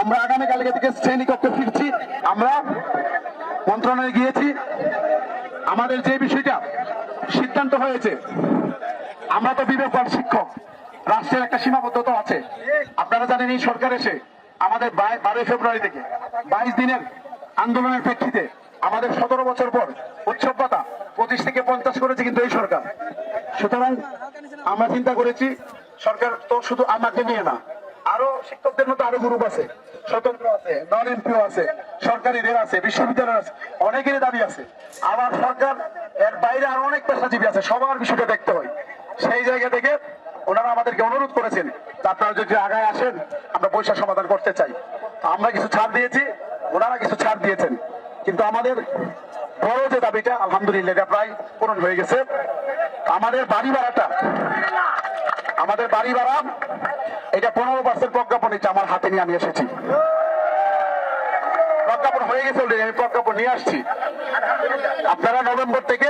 আমরা আগামীকালকে থেকে শ্রেণীকক্ষে ফিরছি। আমরা মন্ত্রণালয়ে গিয়েছি। আমাদের যে বিষয়টা সিদ্ধান্ত হয়েছে, আমরা তো বিবেকবান শিক্ষক, রাষ্ট্রের একটা সীমাবদ্ধতা আছে। আপনারা জানেন এই সরকার এসে আমাদের বারোই ফেব্রুয়ারি থেকে বাইশ দিনের আন্দোলনের প্রেক্ষিতে আমাদের সতেরো বছর পর উৎসব পাতা পঁচিশ থেকে পঞ্চাশ করেছে কিন্তু এই সরকার। সুতরাং আমরা চিন্তা করেছি, সরকার তো শুধু আমাকে নিয়ে না আরও শিক্ষকদের মতো আরও গ্রুপ আছে, স্বতন্ত্র আছে নন এমপিও আছে সরকারি রেল আছে বিশ্ববিদ্যালয় আছে, অনেকেরই দাবি আছে। আবার সরকার এর বাইরে আরও অনেক পেশাজীবী আছে, সবার বিষয়টা দেখতে হয়। সেই জায়গা থেকে ওনারা আমাদেরকে অনুরোধ করেছেন আপনারা যদি আগায় আসেন, আমরা পয়সা সমাধান করতে চাই। আমরা কিছু ছাড় দিয়েছি, ওনারা কিছু ছাড় দিয়েছেন। কিন্তু আমাদের বড় যে দাবিটা, আলহামদুলিল্লাহ, এটা প্রায় পূরণ হয়ে গেছে। আমাদের বাড়ি ভাড়াটা, আমাদের বাড়ি ভাড়া এটা পনেরো পার্সেন্ট প্রজ্ঞাপন এটা আমার হাতে নিয়ে আমি এসেছি। প্রজ্ঞাপন হয়ে গেছে already, আমি প্রজ্ঞাপন নিয়ে আসছি। আপনারা নভেম্বর থেকে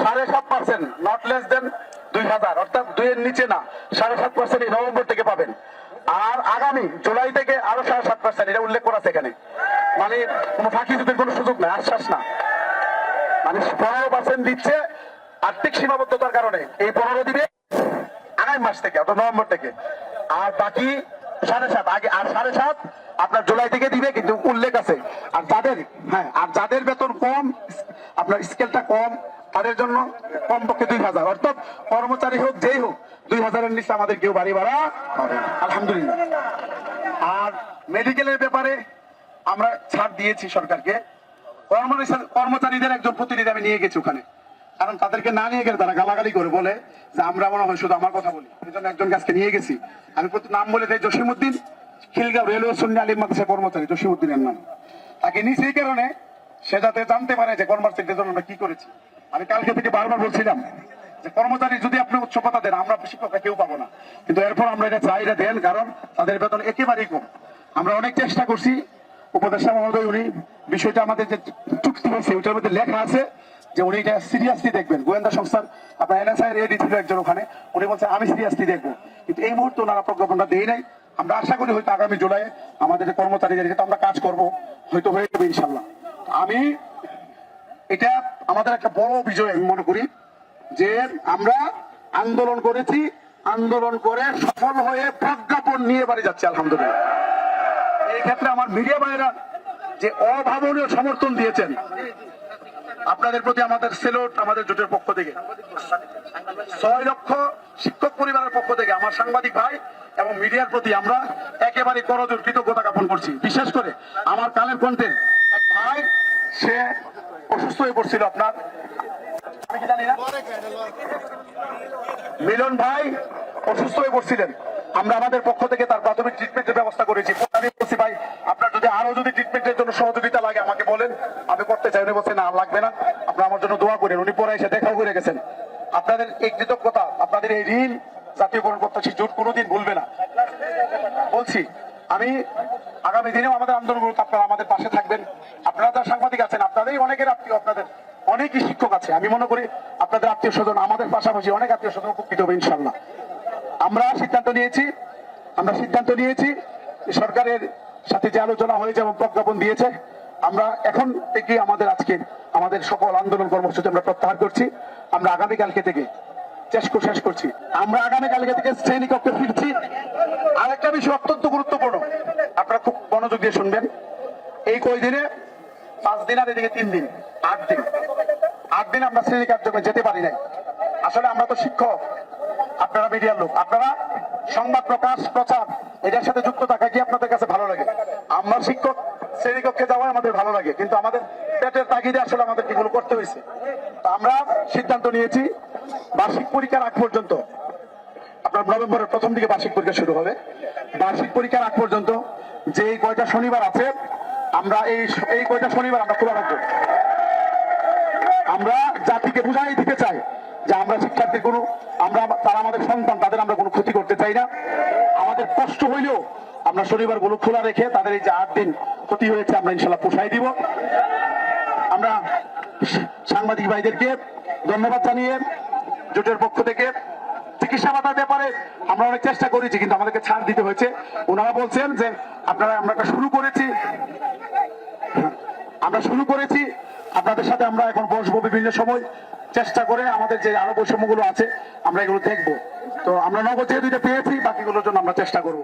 সাড়ে সাত পার্সেন্ট নট লেস দেন দুই হাজার অর্থাৎ দুইয়ের নিচে না সাড়ে সাত পার্সেন্ট এই নভেম্বর থেকে পাবেন। আর আগামী জুলাই থেকে আরও সাড়ে সাত পার্সেন্ট এটা উল্লেখ করা আছে এখানে। মানে কোনো ফাঁকি যুদ্ধের কোনো সুযোগ নাই আশ্বাস না। মানে পনেরো পার্সেন্ট দিচ্ছে আর্থিক সীমাবদ্ধতার কারণে। এই পনেরো দিবে আগামী মাস থেকে অর্থাৎ নভেম্বর থেকে। আর বাকি সাড়ে সাত, আগে আর সাড়ে সাত আপনার জুলাই থেকে দিবে, কিন্তু উল্লেখ আছে। আর যাদের হ্যাঁ আর যাদের বেতন কম, আপনার স্কেলটা কম, তাদের জন্য কমপক্ষে দুই হাজার। অর্থাৎ কর্মচারী হোক, যেই হোক, দুই হাজারের নিচে আমাদের কেউ বাড়ি ভাড়া। আলহামদুলিল্লাহ। আর মেডিকেলের ব্যাপারে আমরা ছাড় দিয়েছি সরকারকে। কর্মচারী- কর্মচারীদের একজন প্রতিনিধি আমি নিয়ে গেছি ওখানে। কারণ তাদেরকে না নিয়ে গেলে তারা গালাগালি করে, বলে যে আমরা মনে হয় শুধু আমার কথা বলি। এই জন্য একজন গাছকে নিয়ে গেছি। আমি নাম বলে দেয় জসিমুদ্দিন খিলগাঁও রেলওয়ে সুন্নি আলী মাদ্রাসা কর্মচারী জসিমুদ্দিনের নাম। তাকে নিচে এই কারণে সে যাতে জানতে পারে যে কর্মচারীদের জন্য আমরা কি করেছি। আমি কালকে থেকে বারবার বলছিলাম যে কর্মচারী যদি আপনি উচ্চ কথা দেন, আমরা শিক্ষকরা কেউ পাবো না। কিন্তু এরপর আমরা এটা এটা দেন, কারণ তাদের বেতন একেবারেই কম। আমরা অনেক চেষ্টা করছি। উপদেষ্টা মহোদয়, উনি বিষয়টা আমাদের যে চুক্তি হয়েছে, ওইটার মধ্যে লেখা আছে। যে উনি এটা সিরিয়াসলি দেখবেন। গোয়েন্দা সংস্থার আপনার এনএসআই এর এডি ছিল একজন ওখানে, উনি বলছে, আমি সিরিয়াসলি দেখব। কিন্তু এই মুহূর্তে ওনারা প্রজ্ঞাপনটা দেই নাই। আমরা আশা করি হয়তো আগামী জুলাই আমাদের কর্মচারীদের ক্ষেত্রে আমরা কাজ করব, হয়তো হয়ে যাবে ইনশাল্লাহ আমি এটা আমাদের একটা বড় বিজয়, আমি মনে করি, যে আমরা আন্দোলন করেছি, আন্দোলন করে সফল হয়ে প্রজ্ঞাপন নিয়ে বাড়ি যাচ্ছে, আলহামদুলিল্লাহ। এই ক্ষেত্রে আমার মিডিয়া ভাইরা যে অভাবনীয় সমর্থন দিয়েছেন আপনাদের প্রতি আমাদের সেলোট আমাদের জোটের পক্ষ থেকে। ছয় লক্ষ শিক্ষক পরিবারের পক্ষ থেকে আমার সাংবাদিক ভাই এবং মিডিয়ার প্রতি আমরা একেবারে করজোর কৃতজ্ঞতা জ্ঞাপন করছি। বিশেষ করে আমার কালের কন্টেন এক ভাই, সে অসুস্থ হয়ে পড়ছিল আপনার। মিলন ভাই অসুস্থ হয়ে পড়ছিলেন। আমরা আমাদের পক্ষ থেকে তার প্রাথমিক ট্রিটমেন্টের ব্যবস্থা করেছি। ভাই, আপনার যদি আরও যদি ট্রিটমেন্টের জন্য সহযোগিতা লাগে আমাকে বলেন আমি করতে চাই উনি বলছেন না আর লাগবে না আপনারা আমার জন্য দোয়া করেন উনি পরে এসে দেখাও গেছেন। আপনাদের এই কৃতজ্ঞতা, আপনাদের এই ঋণ জাতীয়করণ করতেছি জোট কোনোদিন ভুলবে না। বলছি, আমি আগামী দিনেও আমাদের আন্দোলনগুলো আপনারা আমাদের পাশে থাকবেন। আপনারা যারা সাংবাদিক আছেন আপনাদেরই অনেকের আত্মীয়, আপনাদের অনেকই শিক্ষক আছে। আমি মনে করি আপনাদের আত্মীয় স্বজন, আমাদের পাশাপাশি অনেক আত্মীয় স্বজন উপকৃত হবে ইনশাল্লাহ আমরা সিদ্ধান্ত নিয়েছি, আমরা সিদ্ধান্ত নিয়েছি সরকারের সাথে যে আলোচনা হয়েছে এবং প্রজ্ঞাপন দিয়েছে, আমরা এখন থেকে আমাদের আজকে, আমাদের সকল আন্দোলন কর্মসূচি আমরা প্রত্যাহার করছি। আমরা আগামীকালকে থেকে শেষ করছি। আমরা থেকে শ্রেণীকক্ষে ফিরছি। আরেকটা বিষয় অত্যন্ত গুরুত্বপূর্ণ। আপনারা খুব মনোযোগ দিয়ে শুনবেন। এই কয়দিনে? পাঁচ দিন আর এদিকে তিন দিন। আট দিন। আট দিন আমরা শ্রেণি কার্যক্রমে যেতে পারি নাই। আসলে আমরা তো শিক্ষক। আপনারা মিডিয়ার লোক। আপনারা সংবাদ প্রকাশ, প্রচার এটার সাথে যুক্ত থাকা কি আপনাদের কাছে ভালো লাগে? আমরা শিক্ষক শ্রেণীকক্ষে যাওয়া আমাদের ভালো লাগে। কিন্তু আমাদের পেটের তাগিদে আসলে আমাদের করতে হয়েছে। আমরা সিদ্ধান্ত নিয়েছি, বার্ষিক পরীক্ষার আগ পর্যন্ত, আপনার নভেম্বরের প্রথম দিকে বার্ষিক পরীক্ষা শুরু হবে। বার্ষিক পরীক্ষার আগ পর্যন্ত যে কয়টা শনিবার আছে, আমরা এই এই কয়টা শনিবার আমরা খোলা রাখব। আমরা জাতিকে বুঝাই দিতে চাই যে আমরা শিক্ষার্থীর কোনো, আমরা তারা আমাদের সন্তান, তাদের আমরা কোনো ক্ষতি করতে চাই না। আমাদের কষ্ট হইলেও আমরা শনিবারগুলো খোলা রেখে তাদের এই যে আট দিন ক্ষতি হয়েছে, আমরা ইনশাল্লাহ পোষাই দিব। আমরা সাংবাদিক ভাইদেরকে ধন্যবাদ জানিয়ে জোটের পক্ষ থেকে চিকিৎসা ভাতার ব্যাপারে আমরা অনেক চেষ্টা করেছি, কিন্তু আমাদেরকে ছাড় দিতে হয়েছে। ওনারা বলছেন যে, আপনারা, আমরা একটা শুরু করেছি। আমরা শুরু করেছি। আপনাদের সাথে আমরা এখন বসবো বিভিন্ন সময়। চেষ্টা করে আমাদের যে আরও বৈষম্যগুলো আছে, আমরা এগুলো দেখব। তো আমরা নগদ যে দুইটা পেয়েছি, বাকিগুলোর জন্য আমরা চেষ্টা করব।